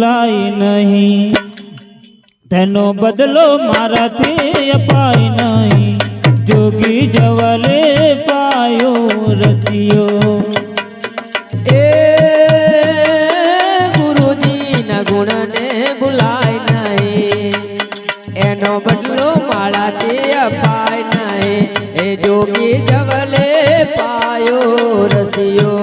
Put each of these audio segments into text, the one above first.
ભૂલાય નહીં. તેનો બદલો મારાથી અપાય નહીં. જોગી જવલે પાયો રચિયો. એ ગુરુજીના ગુણને ભૂલાય નહીં. એનો બદલો માળાથી અપાય નહીં. એ જોગી જવલે પાયો રસિયો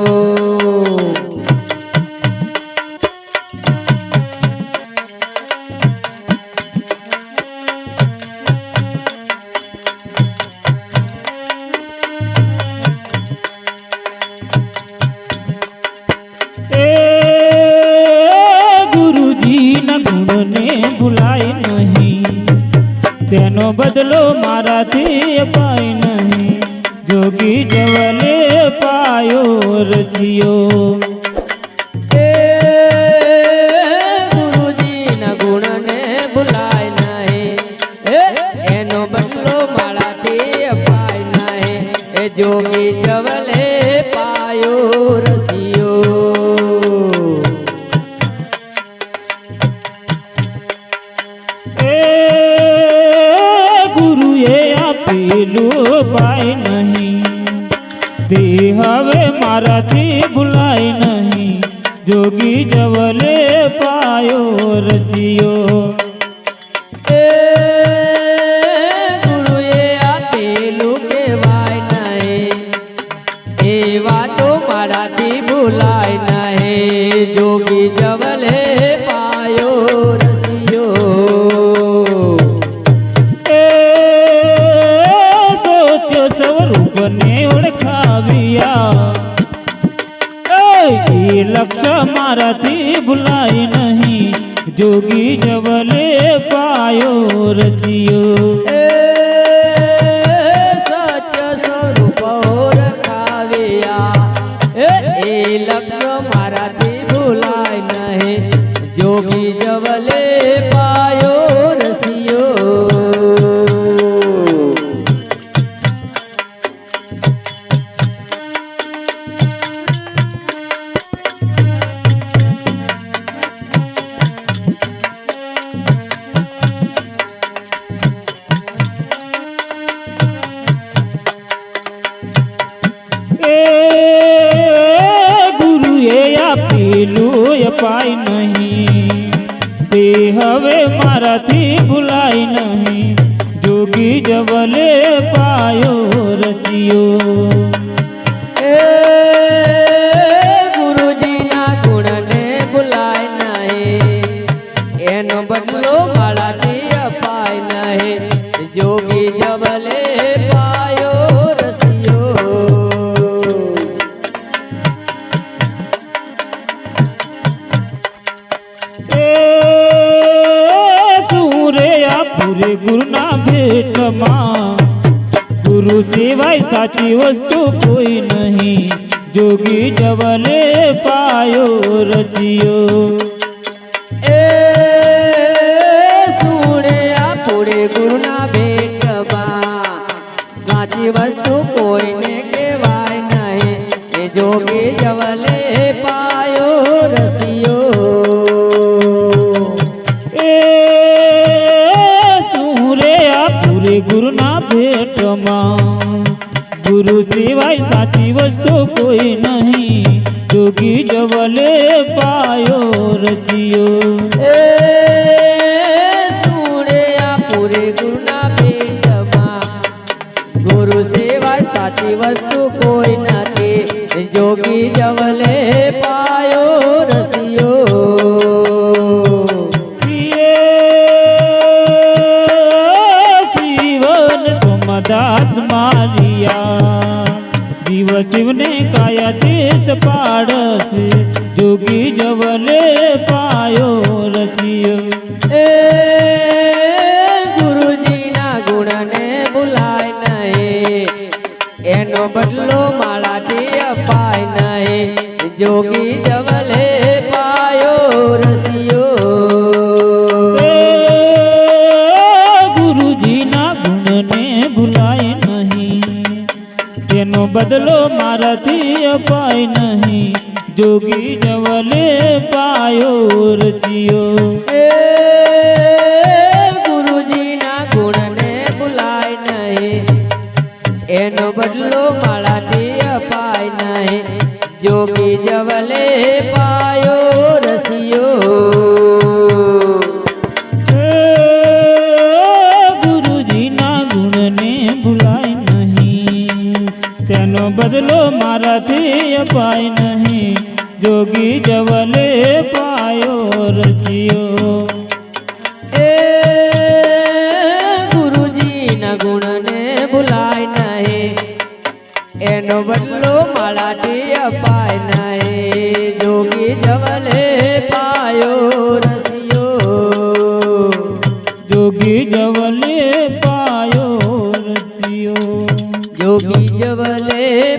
તેનો બદલો મારાથી અપાય નહીં. જોગી જવલે પાયો રચિયો. પાય નહીં તે હવે મારાથી ભૂલાય નહીં જોગી જવલે પાયો રચિયો એ એ લક્ષ્ય મારાથી ભૂલાય નહીં જોગી જવલે પાયો રચિયો આપેલું અપાય નહીં. તે હવે મારાથી ભૂલાય નહીં. જોગી જબલે પાયો રચિયો. એ ગુરુજીના ગુણને ભૂલાય નહીં. એનો બદલો માળાથી અપાય નહીં. જોગી જબલે પૂરે ગુરુના ભેટમાં ગુરુ સિવાય સાચી વસ્તુ કોઈ નહીં જોગી જવલે પાયો રચિયો એ સુણે આપુડે ગુરુના ભેટમાં સાચી વસ્તુ કોઈને કહેવાય નહીં એ જોગી જવલે પાયો રસિયો ગુરુના ભેટમાં ગુરુ સિવાય સાચી વસ્તુ કોઈ નહીં જોગી જવલે પાયો રચિયો એ સુણે આપુરે ગુરુના ભેટમાં ગુરુ સેવાય સાચી વસ્તુ કોઈ પાડસ જોગી જવને પાયો રચિયો એ ગુરુજીના ગુણને ભૂલાય નહીં. એનો બદલો માળાથી અપાય નહીં. જોગી જવલે બદલો મારાથી અપાય નહીં. જોગી જવલે પાયો રચિયો. એ ગુરુજીના ગુણને ભૂલાય નહીં. એનો બદલો માળાથી અપાય નહીં. જોગી જવલે પાયો રસિયો તેનો બદલો મારાથી અપાય નહીં. જોગી જવલે પાયો રચ્યો. એ ગુરુજીના ગુણને ભૂલાય નહીં. એનો બદલો માળાથી અપાય નહીં. જોગી જવલે પાયો રચ્યો. જોગી જવલે પાયો રચ્યો. જોગી જવલે પાયો